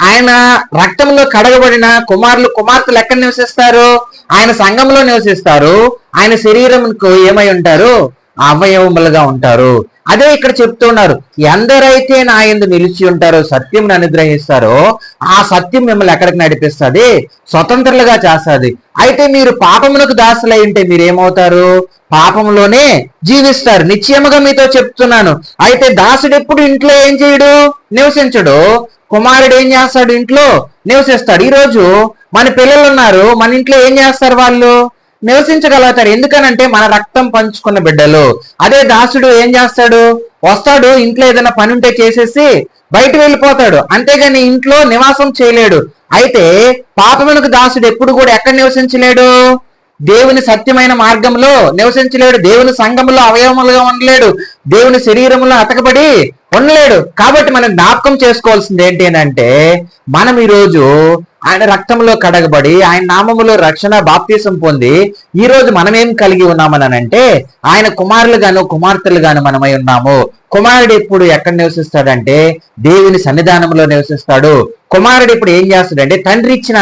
ఆయన రక్తంలో కడగబడిన కుమారులు కుమార్తెలు ఎక్కడ నివసిస్తారు? ఆయన సంఘంలో నివసిస్తారు. ఆయన శరీరంకు ఏమై ఉంటారు? అవయవములుగా ఉంటారు. అదే ఇక్కడ చెప్తున్నారు ఎందరైతే నా ఎందు నిలిచి ఉంటారో సత్యం అనుగ్రహిస్తారో ఆ సత్యం మిమ్మల్ని ఎక్కడికి నడిపిస్తుంది? స్వతంత్రులుగా చేస్తుంది. అయితే మీరు పాపమునకు దాసులై ఉంటే మీరు ఏమవుతారు పాపంలోనే జీవిస్తారు. నిశ్చయముగా మీతో చెప్తున్నాను. అయితే దాసుడు ఎప్పుడు ఇంట్లో ఏం చేయడు? నివసించడు. కుమారుడు ఏం చేస్తాడు? ఇంట్లో నివసిస్తాడు. ఈరోజు మన పిల్లలు ఉన్నారు. మన ఇంట్లో ఏం చేస్తారు వాళ్ళు? నివసించగలుగుతారు. ఎందుకనంటే మన రక్తం పంచుకున్న బిడ్డలు. అదే దాసుడు ఏం చేస్తాడు? వస్తాడు ఇంట్లో ఏదైనా పని ఉంటే చేసేసి బయట వెళ్ళిపోతాడు. అంతేగాని ఇంట్లో నివాసం చేయలేడు. అయితే పాపమునకు దాసుడు ఎప్పుడు కూడా ఎక్కడ నివసించలేడు? దేవుని సత్యమైన మార్గంలో నివసించలేడు. దేవుని సంఘంలో అవయవములుగా ఉండలేడు. దేవుని శరీరంలో అతకబడి ఉండలేడు. కాబట్టి మనం జ్ఞాపకం చేసుకోవాల్సింది ఏంటి అని అంటే మనం ఈరోజు ఆయన రక్తంలో కడగబడి ఆయన నామములో రక్షణ బాప్తీసం పొంది ఈ రోజు మనమేం కలిగి ఉన్నామని అంటే ఆయన కుమారులు గాను కుమార్తెలు గాను మనమై ఉన్నాము. కుమారుడు ఇప్పుడు ఎక్కడ నివసిస్తాడంటే దేవుని సన్నిధానంలో నివసిస్తాడు. కుమారుడు ఇప్పుడు ఏం చేస్తాడంటే తండ్రి ఇచ్చిన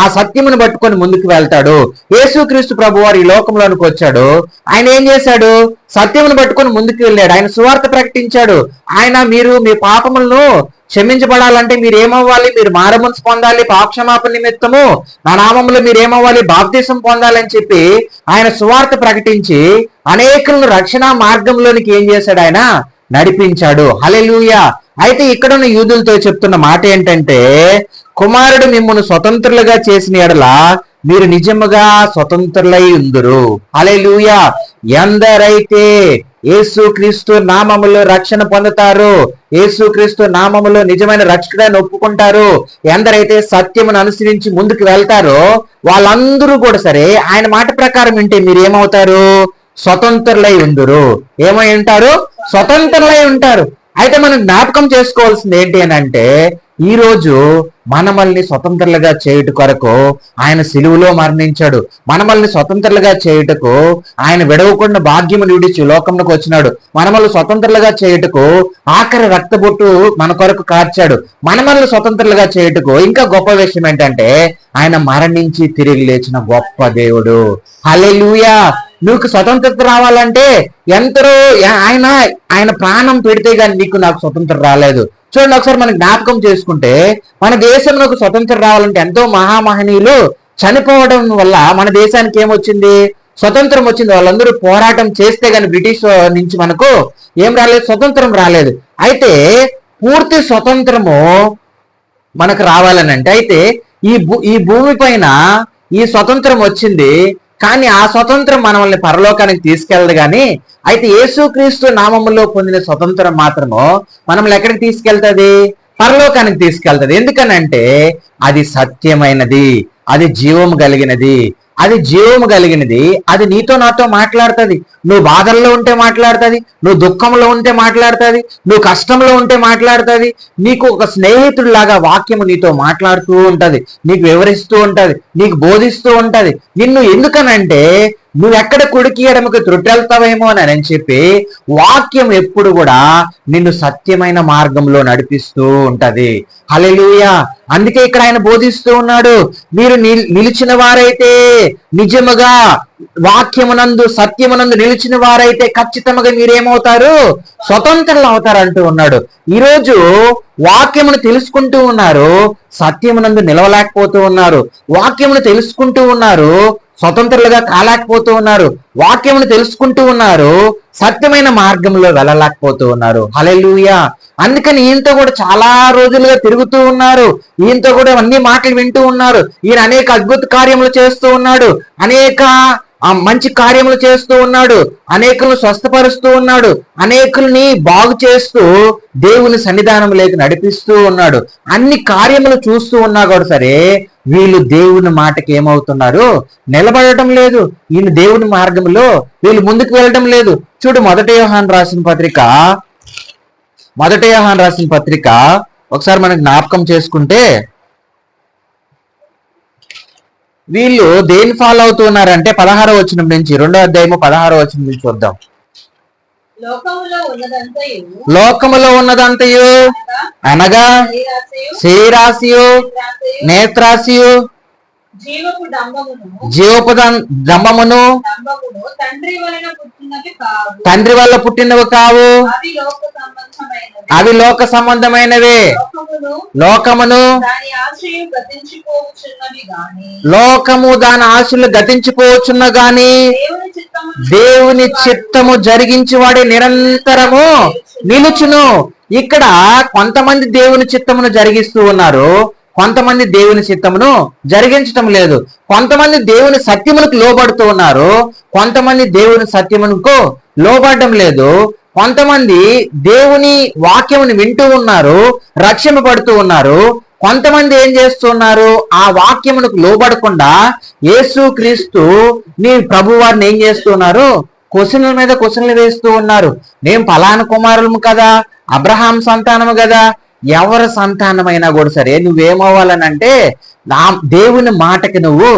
ఆ సత్యమును పట్టుకొని ముందుకు వెళ్తాడు. యేసుక్రీస్తు ప్రభు వారు ఈ లోకంలోనికి వచ్చాడు. ఆయన ఏం చేశాడు? సత్యమును పట్టుకొని ముందుకు వెళ్ళాడు. ఆయన సువార్త ప్రకటించాడు. ఆయన మీరు మీ పాపములను క్షమించబడాలంటే మీరు ఏమవ్వాలి? మీరు మారమనసు పొందాలి. పాపక్షమాపణ నిమిత్తము నా నామంలో మీరు ఏమవ్వాలి? బాప్తీసం పొందాలని చెప్పి ఆయన సువార్త ప్రకటించి అనేకులను రక్షణ మార్గంలోనికి ఏం చేశాడు ఆయన? నడిపించాడు. హలెలూయా అయితే ఇక్కడ ఉన్న యూదులతో చెప్తున్న మాట ఏంటంటే కుమారుడు మిమ్మల్ని స్వతంత్రులుగా చేసిన ఎడలా మీరు నిజముగా స్వతంత్రులై ఉందురు. హలెలూయా ఎందరైతే యేసుక్రీస్తు నామములో రక్షణ పొందుతారు యేసుక్రీస్తు నామములో నిజమైన రక్షకుడని ఒప్పుకుంటారు ఎందరైతే సత్యమును అనుసరించి ముందుకు వెళ్తారో వాళ్ళందరూ కూడా సరే ఆయన మాట ప్రకారం వింటే మీరు ఏమవుతారు స్వతంత్రులై ఉందరు. ఏమై ఉంటారు? స్వతంత్రులై ఉంటారు. అయితే మనం జ్ఞాపకం చేసుకోవాల్సింది ఏంటి అని అంటే ఈ రోజు మనమల్ని స్వతంత్రులుగా చేయుట కొరకు ఆయన సిలువులో మరణించాడు. మనమల్ని స్వతంత్రులుగా చేయుటకు ఆయన విడవకుండా భాగ్యము విడిచి లోకంలోకి వచ్చినాడు. మనమల్ని స్వతంత్రులుగా చేయుటకు ఆఖరి రక్తబొట్టు మన కొరకు కార్చాడు. మనమల్ని స్వతంత్రులుగా చేయుటకు ఇంకా గొప్ప విషయం ఏంటంటే ఆయన మరణించి తిరిగి లేచిన గొప్ప దేవుడు. హలే నీకు స్వతంత్రత రావాలంటే ఎంతరో ఆయన ఆయన ప్రాణం పెడితే కానీ నీకు నాకు స్వతంత్రం రాలేదు. చూడండి ఒకసారి మనం జ్ఞాపకం చేసుకుంటే మన దేశంలోకి స్వతంత్రం రావాలంటే ఎంతో మహామహనీయులు చనిపోవడం వల్ల మన దేశానికి ఏమొచ్చింది? స్వతంత్రం వచ్చింది. వాళ్ళందరూ పోరాటం చేస్తే కానీ బ్రిటిష్ నుంచి మనకు ఏం రాలేదు? స్వతంత్రం రాలేదు. అయితే పూర్తి స్వతంత్రము మనకు రావాలని అంటే అయితే ఈ భూ ఈ భూమి పైన ఈ స్వతంత్రం వచ్చింది. కానీ ఆ స్వతంత్రం మనల్ని పరలోకానికి తీసుకెళ్ళదు కానీ అయితే యేసుక్రీస్తు నామములో పొందిన స్వతంత్రం మాత్రము మనల్ని ఎక్కడికి తీసుకెళ్తుంది? పరలోకానికి తీసుకెళ్తుంది. ఎందుకనంటే అది సత్యమైనది. అది జీవము కలిగినది. అది జీవము కలిగినది. అది నీతో నాతో మాట్లాడుతుంది. నువ్వు బాధల్లో ఉంటే మాట్లాడుతుంది నువ్వు దుఃఖంలో ఉంటే మాట్లాడుతుంది నువ్వు కష్టంలో ఉంటే మాట్లాడుతుంది. నీకు ఒక స్నేహితుడిలాగా వాక్యము నీతో మాట్లాడుతూ ఉంటుంది. నీకు వివరిస్తూ ఉంటుంది నీకు బోధిస్తూ ఉంటుంది. నిన్ను ఎందుకనంటే నువ్వు ఎక్కడ కుడికి ఎడమకి త్రుట్టెళ్తావేమో అని చెప్పి వాక్యం ఎప్పుడు కూడా నిన్ను సత్యమైన మార్గంలో నడిపిస్తూ ఉంటది. హల్లెలూయా. అందుకే ఇక్కడ ఆయన బోధిస్తూ ఉన్నాడు మీరు నిలిచిన వారైతే నిజముగా వాక్యమునందు సత్యమునందు నిలిచిన వారైతే ఖచ్చితంగా మీరేమవుతారు? స్వతంత్రులు అవుతారు అంటూ ఉన్నాడు. ఈరోజు వాక్యమును తెలుసుకుంటూ ఉన్నారు సత్యమునందు నిలవలేకపోతూ ఉన్నారు. వాక్యమును తెలుసుకుంటూ ఉన్నారు స్వతంత్రులుగా కాలేకపోతూ ఉన్నారు. వాక్యమును తెలుసుకుంటూ ఉన్నారు. సత్యమైన మార్గంలో వెళ్ళలేకపోతూ ఉన్నారు. హలెలుయా అందుకని ఈయనతో కూడా చాలా రోజులుగా తిరుగుతూ ఉన్నారు. ఈయనతో కూడా అన్ని మాటలు వింటూ ఉన్నారు. ఈయన అనేక అద్భుత కార్యములు చేస్తూ ఉన్నాడు. అనేక మంచి కార్యములు చేస్తూ ఉన్నాడు. అనేకులను స్వస్థపరుస్తూ ఉన్నాడు. అనేకుల్ని బాగు చేస్తూ దేవుని సన్నిధానం లేక నడిపిస్తూ ఉన్నాడు. అన్ని కార్యములు చూస్తూ ఉన్నా కూడా సరే వీళ్ళు దేవుని మాటకి ఏమవుతున్నారు? నిలబడటం లేదు. ఈయన దేవుని మార్గంలో వీళ్ళు ముందుకు వెళ్ళడం లేదు. చూడు మొదటి యోహాన్ రాసిన పత్రిక. మొదటి యోహాన్ రాసిన పత్రిక. ఒకసారి మనం జ్ఞాపకం చేసుకుంటే వీళ్ళు దేని ఫాలో అవుతున్నారంటే పదహారో వచనం నుంచి రెండో అధ్యాయము పదహారో వచనం నుంచి చూద్దాం. లోకములో ఉన్నదంతయు అనగా శరీరాశయు, నేత్రాశియు జీవపు దంభమును తండ్రి వల్ల పుట్టినవి కావు. అవి లోక సంబంధమైనవి. లోకమును లోకము దాని ఆశలు గతించిపోవచ్చున్న గాని దేవుని చిత్తము జరిగించి వాడే నిరంతరము నిలుచును. ఇక్కడ కొంతమంది దేవుని చిత్తమును జరిగిస్తూ ఉన్నారు. కొంతమంది దేవుని చిత్తమును జరిగించటం లేదు. కొంతమంది దేవుని సత్యములకు లోబడుతూ ఉన్నారు. కొంతమంది దేవుని సత్యమునకు లోబడడం లేదు. కొంతమంది దేవుని వాక్యమును వింటూ ఉన్నారు. రక్షింపబడుతూ ఉన్నారు. కొంతమంది ఏం చేస్తున్నారు ఆ వాక్యమునకు లోబడకుండా యేసు క్రీస్తు నీ ప్రభు వారిని ఏం చేస్తున్నారు క్వశ్చన్ల మీద క్వశ్చన్లు వేస్తూ ఉన్నారు. మేము ఫలాన కుమారులము కదా? అబ్రహాం సంతానము కదా. ఎవరి సంతానమైనా కూడా సరే నువ్వేమవ్వాలనంటే నా దేవుని మాటకి నువ్వు